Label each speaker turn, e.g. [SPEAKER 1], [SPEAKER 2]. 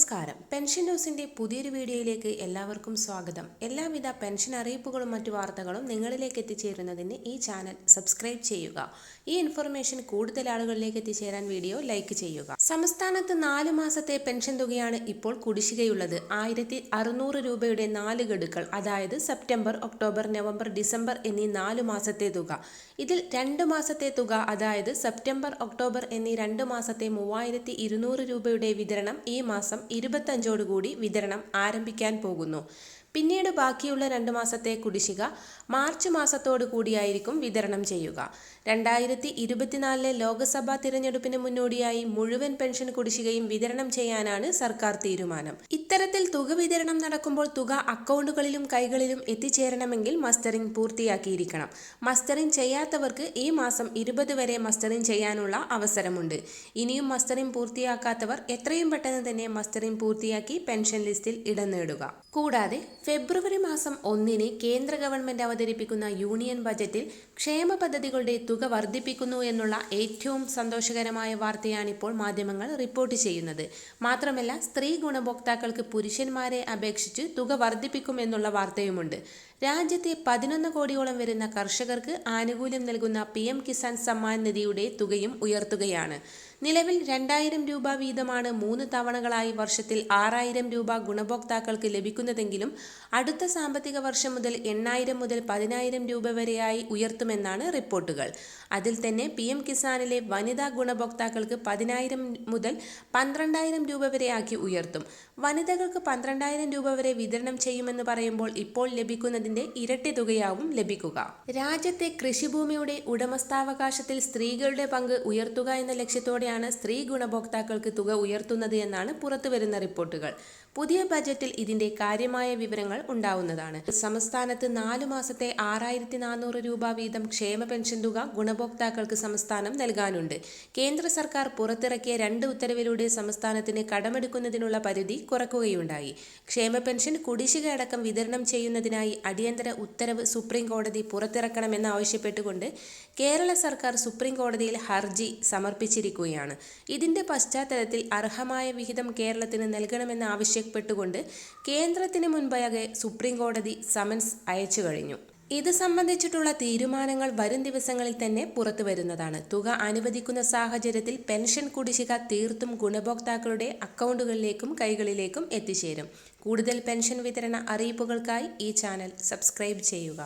[SPEAKER 1] നമസ്കാരം. പെൻഷൻ ന്യൂസിന്റെ പുതിയൊരു വീഡിയോയിലേക്ക് എല്ലാവർക്കും സ്വാഗതം. എല്ലാവിധ പെൻഷൻ അറിയിപ്പുകളും മറ്റു വാർത്തകളും നിങ്ങളിലേക്ക് എത്തിച്ചേരുന്നതിന് ഈ ചാനൽ സബ്സ്ക്രൈബ് ചെയ്യുക. ഈ ഇൻഫർമേഷൻ കൂടുതൽ ആളുകളിലേക്ക് എത്തിച്ചേരാൻ വീഡിയോ ലൈക്ക് ചെയ്യുക. സംസ്ഥാനത്ത് നാല് മാസത്തെ പെൻഷൻ തുകയാണ് ഇപ്പോൾ കുടിശ്ശികയുള്ളത്. ആയിരത്തി അറുന്നൂറ് രൂപയുടെ നാല് ഗഡുക്കൾ അതായത് സെപ്റ്റംബർ ഒക്ടോബർ നവംബർ ഡിസംബർ എന്നീ നാല് മാസത്തെ തുക. ഇതിൽ രണ്ട് മാസത്തെ തുക അതായത് സെപ്റ്റംബർ ഒക്ടോബർ എന്നീ രണ്ട് മാസത്തെ മൂവായിരത്തി രൂപയുടെ വിതരണം ഈ മാസം ഇരുപത്തഞ്ചോടുകൂടി വിതരണം ആരംഭിക്കാൻ പോകുന്നു. പിന്നീട് ബാക്കിയുള്ള രണ്ട് മാസത്തെ കുടിശ്ശിക മാർച്ച് മാസത്തോടു കൂടിയായിരിക്കും വിതരണം ചെയ്യുക. രണ്ടായിരത്തി ഇരുപത്തിനാലിലെ ലോക്സഭാ തിരഞ്ഞെടുപ്പിന് മുന്നോടിയായി മുഴുവൻ പെൻഷൻ കുടിശ്ശികയും വിതരണം ചെയ്യാനാണ് സർക്കാർ തീരുമാനം. ഇത്തരത്തിൽ തുക വിതരണം നടക്കുമ്പോൾ തുക അക്കൗണ്ടുകളിലും കൈകളിലും എത്തിച്ചേരണമെങ്കിൽ മസ്റ്ററിംഗ് പൂർത്തിയാക്കിയിരിക്കണം. മസ്റ്ററിംഗ് ചെയ്യാത്തവർക്ക് ഈ മാസം ഇരുപത് വരെ മസ്റ്ററിംഗ് ചെയ്യാനുള്ള അവസരമുണ്ട്. ഇനിയും മസ്റ്ററിംഗ് പൂർത്തിയാക്കാത്തവർ എത്രയും പെട്ടെന്ന് തന്നെ മസ്റ്ററിംഗ് പൂർത്തിയാക്കി പെൻഷൻ ലിസ്റ്റിൽ ഇടം നേടുക. കൂടാതെ ഫെബ്രുവരി മാസം ഒന്നിന് കേന്ദ്ര ഗവൺമെന്റ് അവതരിപ്പിക്കുന്ന യൂണിയൻ ബജറ്റിൽ ക്ഷേമ പദ്ധതികളുടെ തുക വർദ്ധിപ്പിക്കുന്നു എന്നുള്ള ഏറ്റവും സന്തോഷകരമായ വാർത്തയാണിപ്പോൾ മാധ്യമങ്ങൾ റിപ്പോർട്ട് ചെയ്യുന്നത്. മാത്രമല്ല സ്ത്രീ ഗുണഭോക്താക്കൾക്ക് പുരുഷന്മാരെ അപേക്ഷിച്ച് തുക വർദ്ധിപ്പിക്കുമെന്നുള്ള വാർത്തയുമുണ്ട്. രാജ്യത്തെ പതിനൊന്ന് കോടിയോളം വരുന്ന കർഷകർക്ക് ആനുകൂല്യം നൽകുന്ന പി എം കിസാൻ സമ്മാൻ നിധിയുടെ തുകയും ഉയർത്തുകയാണ്. നിലവിൽ രണ്ടായിരം രൂപ വീതമാണ് മൂന്ന് തവണകളായി വർഷത്തിൽ ആറായിരം രൂപ ഗുണഭോക്താക്കൾക്ക് ലഭിക്കുന്നതെങ്കിലും അടുത്ത സാമ്പത്തിക വർഷം മുതൽ എണ്ണായിരം മുതൽ പതിനായിരം രൂപ വരെയായി ഉയർത്തുമെന്നാണ് റിപ്പോർട്ടുകൾ. അതിൽ തന്നെ പി എം കിസാനിലെ വനിതാ ഗുണഭോക്താക്കൾക്ക് പതിനായിരം മുതൽ പന്ത്രണ്ടായിരം രൂപ വരെയാക്കി ഉയർത്തും. വനിതകൾക്ക് പന്ത്രണ്ടായിരം രൂപ വരെ വിതരണം ചെയ്യുമെന്ന് പറയുമ്പോൾ ഇപ്പോൾ ലഭിക്കുന്നതിന്റെ ഇരട്ടി തുകയാവും ലഭിക്കുക. രാജ്യത്തെ കൃഷിഭൂമിയുടെ ഉടമസ്ഥാവകാശത്തിൽ സ്ത്രീകളുടെ പങ്ക് ഉയർത്തുക എന്ന ലക്ഷ്യത്തോടെയാണ് സ്ത്രീ ഗുണഭോക്താക്കൾക്ക് തുക ഉയർത്തുന്നത് എന്നാണ് പുറത്തുവരുന്ന റിപ്പോർട്ടുകൾ. പുതിയ ബജറ്റിൽ ഇതിന്റെ കാര്യമായ വിവരങ്ങൾ ഉണ്ടാവുന്നതാണ്. സംസ്ഥാനത്ത് നാലു മാസത്തെ ആറായിരത്തി നാനൂറ് രൂപ വീതം ക്ഷേമ പെൻഷൻ തുക ഗുണഭോക്താക്കൾക്ക് സംസ്ഥാനം നൽകാനുണ്ട്. കേന്ദ്ര സർക്കാർ പുറത്തിറക്കിയ രണ്ട് ഉത്തരവിലൂടെ സംസ്ഥാനത്തിന് കടമെടുക്കുന്നതിനുള്ള പരിധി കുറക്കുകയുണ്ടായി. ക്ഷേമ പെൻഷൻ കുടിശ്ശിക അടക്കം വിതരണം ചെയ്യുന്നതിനായി അടിയന്തര ഉത്തരവ് സുപ്രീം കോടതി പുറത്തിറക്കണമെന്നാവശ്യപ്പെട്ടുകൊണ്ട് കേരള സർക്കാർ സുപ്രീം കോടതിയിൽ ഹർജി സമർപ്പിച്ചിരിക്കുകയാണ്. ഇതിന്റെ പശ്ചാത്തലത്തിൽ അർഹമായ വിഹിതം കേരളത്തിന് നൽകണമെന്ന് ആവശ്യപ്പെട്ടുകൊണ്ട് കേന്ദ്രത്തിന് മുൻപാകെ സുപ്രീം കോടതി സമൻസ് അയച്ചു കഴിഞ്ഞു. ഇത് സംബന്ധിച്ചിട്ടുള്ള തീരുമാനങ്ങൾ വരും ദിവസങ്ങളിൽ തന്നെ പുറത്തു വരുന്നതാണ്. തുക അനുവദിക്കുന്ന സാഹചര്യത്തിൽ പെൻഷൻ കുടിശ്ശിക തീർത്തും ഗുണഭോക്താക്കളുടെ അക്കൗണ്ടുകളിലേക്കും കൈകളിലേക്കും എത്തിച്ചേരും. കൂടുതൽ പെൻഷൻ വിതരണ അറിയിപ്പുകൾക്കായി ഈ ചാനൽ സബ്സ്ക്രൈബ് ചെയ്യുക.